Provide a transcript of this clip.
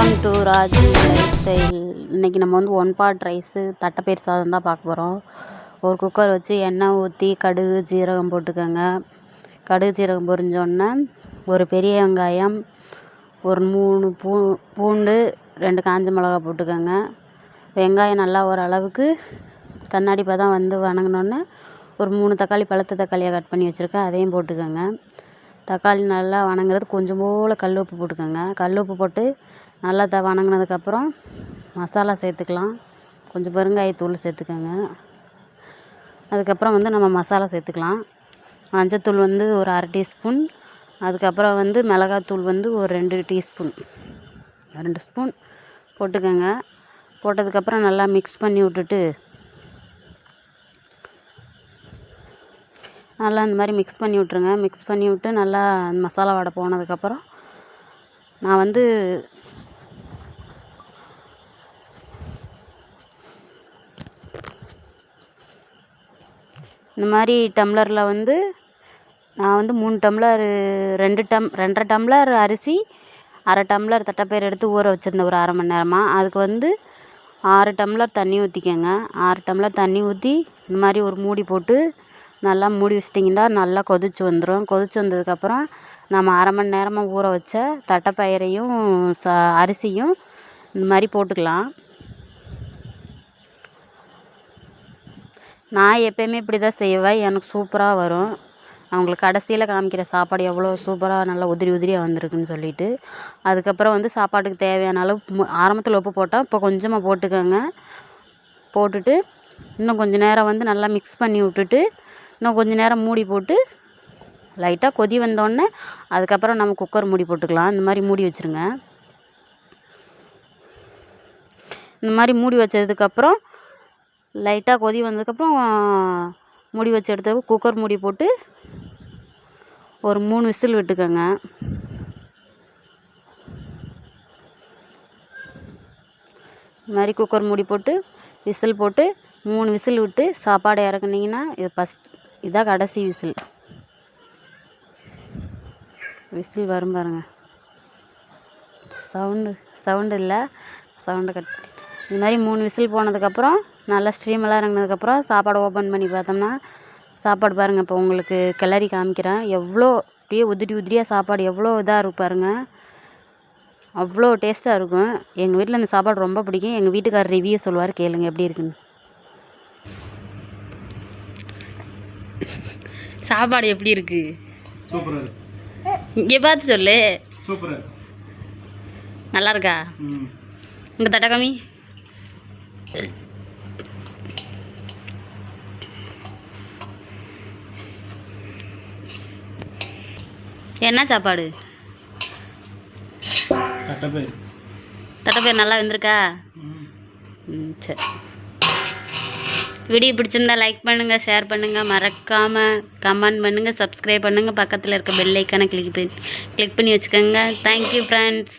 Welcome to Raji life style இன்றைக்கி நம்ம வந்து ஒன் பாட் ரைஸு தட்டைப்பயிர் சாதம் தான் பார்க்க போகிறோம் ஒரு குக்கர் வச்சு எண்ணெய் ஊற்றி கடுகு ஜீரகம் போட்டுக்கோங்க. கடுகு ஜீரகம் பொரிஞ்சோடனே ஒரு பெரிய வெங்காயம் ஒரு மூணு பூ பூண்டு ரெண்டு காஞ்ச மிளகா போட்டுக்கோங்க. வெங்காயம் நல்லா ஓரளவுக்கு கண்ணாடி பதம் வந்து வணங்கினோன்னே ஒரு மூணு தக்காளி பழுத்த தக்காளியாக கட் பண்ணி வச்சுருக்கேன். அதையும் போட்டுக்கோங்க. தக்காளி நல்லா வணங்குறது கொஞ்சம் போல் கல் உப்பு போட்டுக்கோங்க. கல் உப்பு போட்டு நல்லா த வணங்கினதுக்கப்புறம் மசாலா சேர்த்துக்கலாம். கொஞ்சம் பெருங்காயத்தூள் சேர்த்துக்கோங்க. அதுக்கப்புறம் வந்து நம்ம மசாலா சேர்த்துக்கலாம். மஞ்சத்தூள் வந்து ஒரு அரை டீஸ்பூன். அதுக்கப்புறம் வந்து மிளகாத்தூள் வந்து ஒரு ரெண்டு டீஸ்பூன். ரெண்டு ஸ்பூன் போட்டுக்கோங்க. போட்டதுக்கப்புறம் நல்லா மிக்ஸ் பண்ணி விட்டுட்டு நல்லா இந்த மாதிரி மிக்ஸ் பண்ணி விட்ருங்க மிக்ஸ் பண்ணி விட்டு நல்லா மசாலா வடை போனதுக்கப்புறம் நான் வந்து இந்த மாதிரி டம்ளரில் வந்து நான் வந்து மூணு டம்ளர் ரெண்டு டம் ரெண்டரை டம்ளர் அரிசி அரை டம்ளர் தட்டைப்பயிறு எடுத்து ஊற வச்சுருந்தேன் ஒரு அரை மணி நேரமாக அதுக்கு வந்து ஆறு டம்ளர் தண்ணி ஊற்றிக்கங்க ஆறு டம்ளர் தண்ணி ஊற்றி இந்த மாதிரி ஒரு மூடி போட்டு நல்லா மூடி வச்சிட்டிங்கன்னா நல்லா கொதித்து வந்துடும் கொதித்து வந்ததுக்கப்புறம் நம்ம அரை மணி நேரமாக ஊற வச்ச தட்டைப்பயிரையும் ச அரிசியும் இந்த மாதிரி போட்டுக்கலாம். நான் எப்போயுமே இப்படி தான் செய்வேன். எனக்கு சூப்பராக வரும். அவங்களுக்கு கடைசியில் காமிக்கிற சாப்பாடு எவ்வளோ சூப்பராக நல்லா உதிரி உதிரியாக வந்திருக்குன்னு சொல்லிட்டு. அதுக்கப்புறம் வந்து சாப்பாட்டுக்கு தேவையான அளவு ஆரம்பத்தில் உப்பு போட்டால் இப்போ கொஞ்சமாக போட்டுக்கோங்க. போட்டுட்டு இன்னும் கொஞ்சம் நேரம் வந்து நல்லா மிக்ஸ் பண்ணி விட்டுட்டு இன்னும் கொஞ்சம் நேரம் மூடி போட்டு லைட்டாக கொதி வந்தோடனே அதுக்கப்புறம் நம்ம குக்கர் மூடி போட்டுக்கலாம். இந்த மாதிரி மூடி வச்சுருங்க. இந்த மாதிரி மூடி வச்சதுக்கப்புறம் லைட்டாக கொதி வந்ததுக்கப்புறம் மூடி வச்சு எடுத்து குக்கர் மூடி போட்டு ஒரு மூணு விசில் விட்டுக்கோங்க. இந்த மாதிரி குக்கர் மூடி போட்டு விசில் போட்டு மூணு விசில் விட்டு சாப்பாடு இறக்குனீங்கன்னா இது ஃபஸ்ட் இதான் கடைசி விசில். விசில் வரும் பாருங்கள் சவுண்டு சவுண்டு இல்லை சவுண்டை கட் இந்த மாதிரி மூணு விசில் போனதுக்கப்புறம் நல்லா ஸ்ட்ரீமெல்லாம் இறங்கினதுக்கப்புறம் சாப்பாடு ஓப்பன் பண்ணி பார்த்தோம்னா சாப்பாடு பாருங்கள் இப்போ உங்களுக்கு கிளறி காமிக்கிறேன். எவ்வளோ அப்படியே உதிரி உதிரியாக சாப்பாடு எவ்வளோ இதாக இருக்கு பாருங்கள் அவ்வளோ டேஸ்ட்டாக இருக்கும். எங்கள் வீட்டில் இந்த சாப்பாடு ரொம்ப பிடிக்கும். எங்கள் வீட்டுக்காரர் ரிவ்யூ சொல்லுவார் கேளுங்க எப்படி இருக்குன்னு. சாப்பாடு எப்படி இருக்கு? சூப்பராக இருக்கு. இங்கே பார்த்து சொல்லு. நல்லா இருக்கா? உங்கள் தட்டக்காமி என்ன சாப்பாடு? தட்டைப்பயிர் தட்டைப்பயிர் நல்லா வந்திருக்கா? ம். ம் சரி. வீடியோ பிடிச்சிருந்தா லைக் பண்ணுங்கள் ஷேர் பண்ணுங்கள் மறக்காமல் கமெண்ட் பண்ணுங்கள் சப்ஸ்கிரைப் பண்ணுங்கள் பக்கத்தில் இருக்க பெல் ஐக்கானை கிளிக் பண்ணி கிளிக் பண்ணி வச்சுக்கோங்க. Thank you friends